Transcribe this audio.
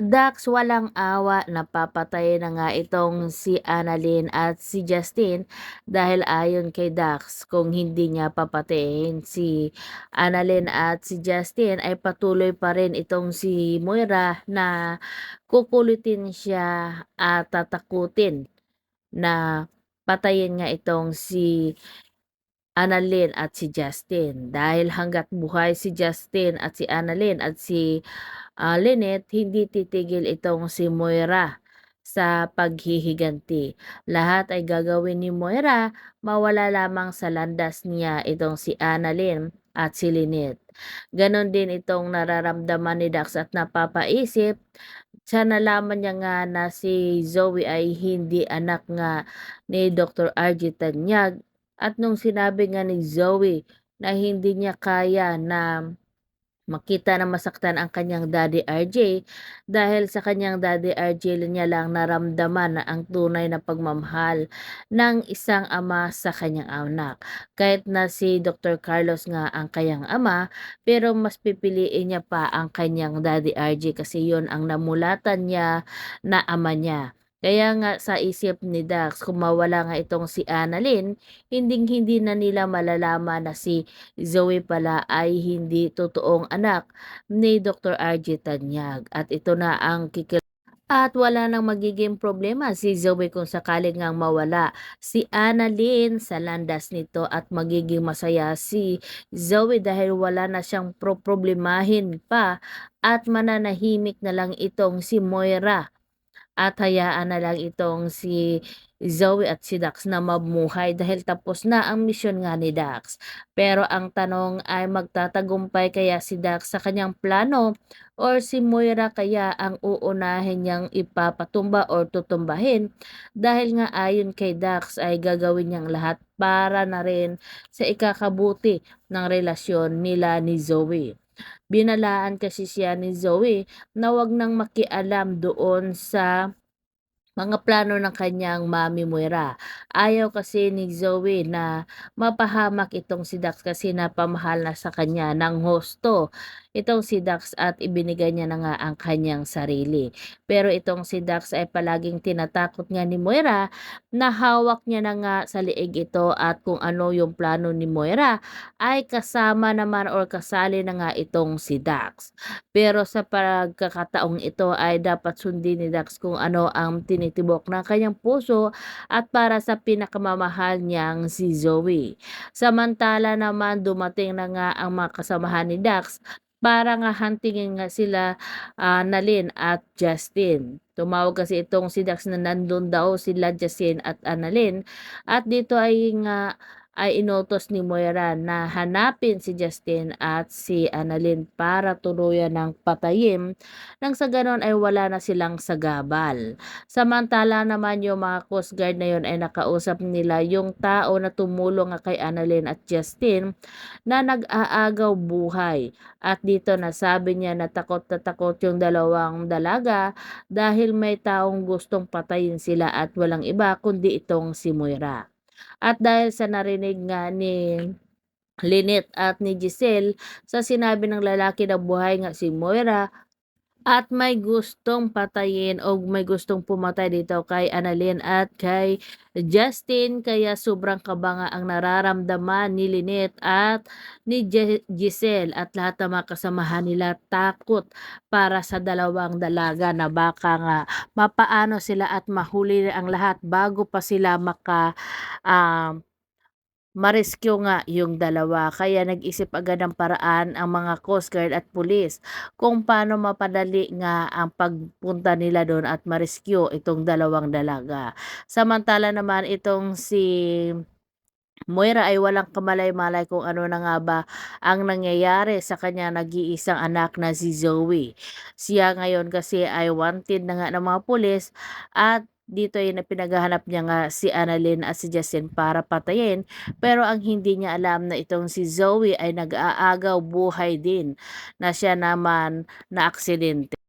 Dax, walang awa, napapatay na nga itong si Annalyn at si Justin dahil ayon kay Dax, kung hindi niya papatayin si Annalyn at si Justin ay patuloy pa rin itong si Moira na kukulitin siya at tatakutin na patayin nga itong si Annalyn at si Justin dahil hanggat buhay si Justin at si Annalyn at si ah, Lynette, hindi titigil itong si Moira sa paghihiganti. Lahat ay gagawin ni Moira, mawala lamang sa landas niya itong si Annalyn at si Lynette. Ganon din itong nararamdaman ni Dax at napapaisip sa nalaman niya nga na si Zoe ay hindi anak nga ni Dr. RG Tanyag at nung sinabi nga ni Zoe na hindi niya kaya na makita na masaktan ang kanyang daddy RJ dahil sa kanyang daddy RJ niya lang naramdaman na ang tunay na pagmamahal ng isang ama sa kanyang anak. Kahit na si Dr. Carlos nga ang kanyang ama, pero mas pipiliin niya pa ang kanyang daddy RJ kasi yon ang namulatan niya na ama niya. Kaya nga sa isip ni Dax, kung mawala nga itong si Annalyn, hinding-hindi na nila malalaman na si Zoe pala ay hindi totoong anak ni Dr. RJ Tanyag. At ito na ang kikil at wala nang magiging problema si Zoe kung sakaling ngang mawala si Annalyn sa landas nito at magiging masaya si Zoe dahil wala na siyang pro-problemahin pa at mananahimik na lang itong si Moira at hayaan na lang itong si Zoe at si Dax na mamuhay dahil tapos na ang misyon nga ni Dax. Pero ang tanong ay magtatagumpay kaya si Dax sa kanyang plano or si Moira kaya ang uunahin niyang ipapatumba or tutumbahin dahil nga ayon kay Dax ay gagawin niyang lahat para na rin sa ikakabuti ng relasyon nila ni Zoe. Binalaan kasi siya ni Zoe na wag nang makialam doon sa mga plano ng kanyang mami Moira. Ayaw kasi ni Zoe na mapahamak itong si Dax kasi napamahal na sa kanya ng hosto itong si Dax at ibinigay niya na nga ang kanyang sarili. Pero itong si Dax ay palaging tinatakot nga ni Moira na hawak niya na nga sa liig ito at kung ano yung plano ni Moira ay kasama naman or kasali na nga itong si Dax. Pero sa pagkakataong ito ay dapat sundin ni Dax kung ano ang tinitibok ng kanyang puso at para sa pinakamamahal niyang si Zoe. Samantala naman dumating na nga ang mga kasamahan ni Dax para nga huntingin nga sila ah, Nalin at Justin. Tumawag kasi itong si Dax na nandun daw sila Justin at Annalyn at dito ay nga ay inutos ni Moira na hanapin si Justin at si Annalyn para tuluyan ng patayin nang sa ganon ay wala na silang sagabal. Samantala naman yung mga Coast Guard na yun ay nakausap nila yung tao na tumulong kay Annalyn at Justin na nag-aagaw buhay. At dito nasabi niya na takot na takot yung dalawang dalaga dahil may taong gustong patayin sila at walang iba kundi itong si Moira. At dahil sa narinig nga ni Lynette at ni Giselle sa sinabi ng lalaki na buhay nga si Moira at may gustong patayin o may gustong pumatay dito kay Annalyn at kay Justin. Kaya sobrang kaba nga ang nararamdaman ni Lynette at ni Giselle at lahat ng mga kasamahan nila takot para sa dalawang dalaga na baka nga mapaano sila at mahuli ang lahat bago pa sila maka um, ma-rescue nga yung dalawa. Kaya nag-isip agad ng paraan ang mga Coast Guard at pulis kung paano mapadali nga ang pagpunta nila doon at ma-rescue itong dalawang dalaga. Samantala naman itong si Moira ay walang kamalay-malay kung ano na nga ba ang nangyayari sa kanya nag-iisang anak na si Zoe. Siya ngayon kasi ay wanted na nga ng mga pulis at dito ay pinaghahanap niya nga si Annalyn at si Justin para patayin pero ang hindi niya alam na itong si Zoe ay nag-aagaw buhay din na siya naman na aksidente.